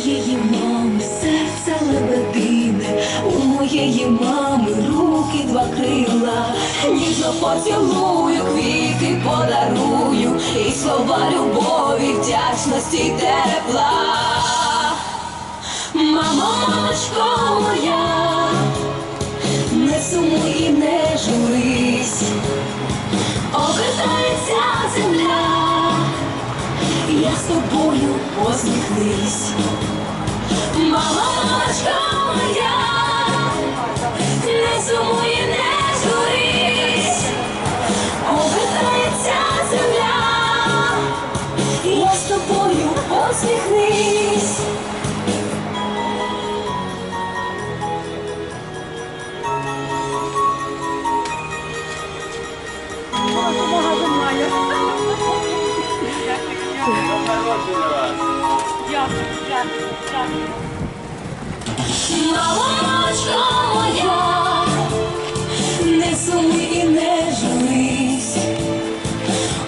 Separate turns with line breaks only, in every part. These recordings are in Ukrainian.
Моєї мами серце лебедине, у моєї мами руки два крила, ніжно поцілую, квіти подарую, і слова любові, вдячності тепла. Мамо, мамочко моя, не сумуй тобою посміхнись. Мамочка моя, не сумуй, не журись, обертається земля, я з тобою посміхнись.
Народження вас!
Мама, мамочка моя, не сумуй і не журись,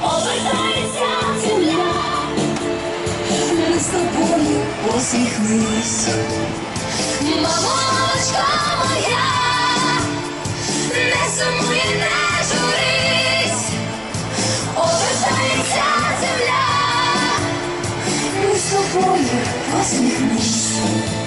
обертається земля, ми тобою посміхнись. Мамочка моя, не сумуй не з тобою посміхнись.